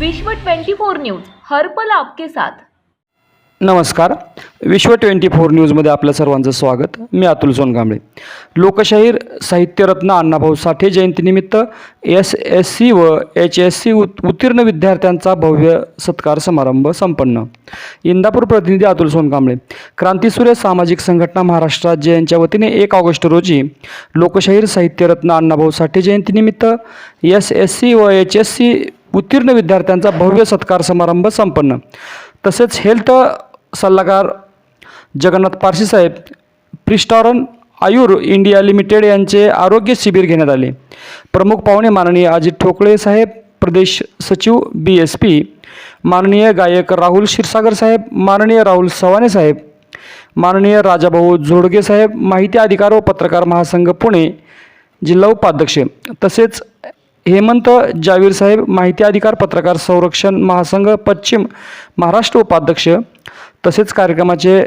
विश्व 24 न्यूज हरपल आपके साथ. नमस्कार. विश्व ट्वेंटी फोर न्यूजमध्ये आपल्या सर्वांचं स्वागत. मी अतुल सोनकांबळे. लोकशाहीर साहित्यरत्न अण्णाभाऊ साठे जयंतीनिमित्त एस एस सी व एच एस सी उत उत्तीर्ण विद्यार्थ्यांचा भव्य सत्कार समारंभ संपन्न. इंदापूर प्रतिनिधी अतुल सोनकांबळे. क्रांतीसूर्य सामाजिक संघटना महाराष्ट्र राज्य यांच्या वतीने एक ऑगस्ट रोजी लोकशाहीर साहित्यरत्न अण्णाभाऊ साठे जयंतीनिमित्त एस एस सी व एच एस सी उत्तीर्ण विद्यार्थ्यांचा भव्य सत्कार समारंभ संपन्न. तसेच हेल्थ सल्लागार जगन्नाथ पारशी साहेब प्रिस्टॉरन आयुर इंडिया लिमिटेड यांचे आरोग्य शिबिर घेण्यात आले. प्रमुख पाहुणे माननीय अजित ठोकळे साहेब प्रदेश सचिव बी एस पी माननीय गायक राहुल क्षीरसागर साहेब माननीय राहुल सवाने साहेब माननीय राजाभाऊ जोडगे साहेब माहिती अधिकार व पत्रकार महासंघ पुणे जिल्हा उपाध्यक्ष. तसेच हेमंत जावीर साहेब माहिती अधिकार पत्रकार संरक्षण महासंघ पश्चिम महाराष्ट्र उपाध्यक्ष तसेच कार्यक्रमाचे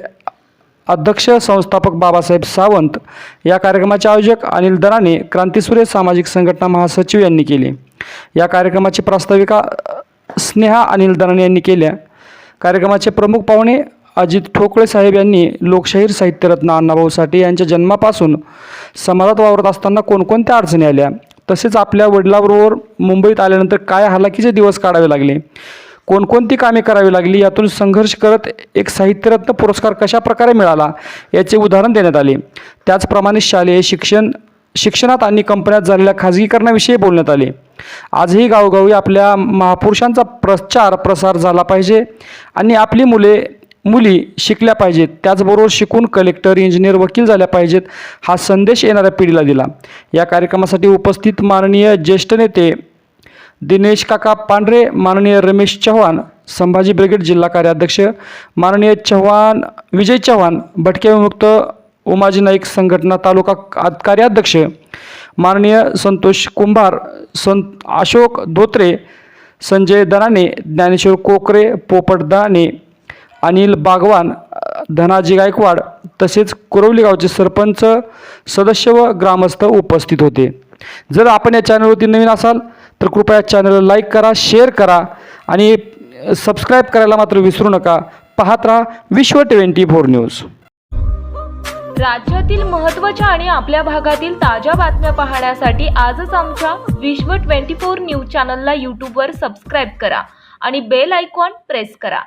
अध्यक्ष संस्थापक बाबासाहेब सावंत या कार्यक्रमाचे आयोजक अनिल दराने क्रांतीसूर्य सामाजिक संघटना महासचिव यांनी केले. या कार्यक्रमाची प्रास्ताविका स्नेहा अनिल दराने यांनी केल्या. कार्यक्रमाचे प्रमुख पाहुणे अजित ठोकळे साहेब यांनी लोकशाहीर साहित्यरत्न अण्णाभाऊ साठे यांच्या जन्मापासून समाजात वावरत असताना कोणकोणत्या अडचणी आल्या? तसेच आपल्या वडिलाबरोबर मुंबईत आल्यानंतर काय हालाकीचे दिवस काढावे लागले? कोणकोणती कामे करावी लागली? यातून संघर्ष करत एक साहित्यरत्न पुरस्कार कशा प्रकारे मिळाला? याचे उदाहरण देण्यात आले. त्याचप्रमाणे शालेय शिक्षण शिक्षणात आणि कंपन्यात झालेल्या खाजगीकरणाविषयी बोलण्यात आले. आजही गावोगावी आपल्या महापुरुषांचा प्रचार प्रसार झाला पाहिजे आणि आपली मुले मुली शिकल्या पाहिजेत. त्याचबरोबर शिकून कलेक्टर इंजिनियर वकील झाल्या पाहिजेत हा संदेश येणाऱ्या पिढीला दिला. या कार्यक्रमासाठी उपस्थित माननीय ज्येष्ठ नेते दिनेश काका पांढरे माननीय रमेश चव्हाण संभाजी ब्रिगेड जिल्हा कार्याध्यक्ष माननीय चव्हाण विजय चव्हाण भटके विमुक्त उमाजी नाईक संघटना तालुका कार्याध्यक्ष माननीय संतोष कुंभार संत अशोक धोत्रे संजय दराने ज्ञानेश्वर कोकरे पोपट दाने अनिल बागवान धनाजी गायकवाड तसेच कुरवली गावचे सरपंच सदस्य व ग्रामस्थ उपस्थित होते. जर आपण या चॅनलवरती नवीन असाल तर कृपया चॅनलला लाईक करा शेअर करा आणि सबस्क्राईब करायला मात्र विसरू नका. पाहत राहा विश्व ट्वेंटी फोर न्यूज. राज्यातील महत्त्वाच्या आणि आपल्या भागातील ताज्या बातम्या पाहण्यासाठी आजच आमच्या विश्व 24 न्यूज चॅनलला यूट्यूबवर सबस्क्राईब करा आणि बेल आयकॉन प्रेस करा.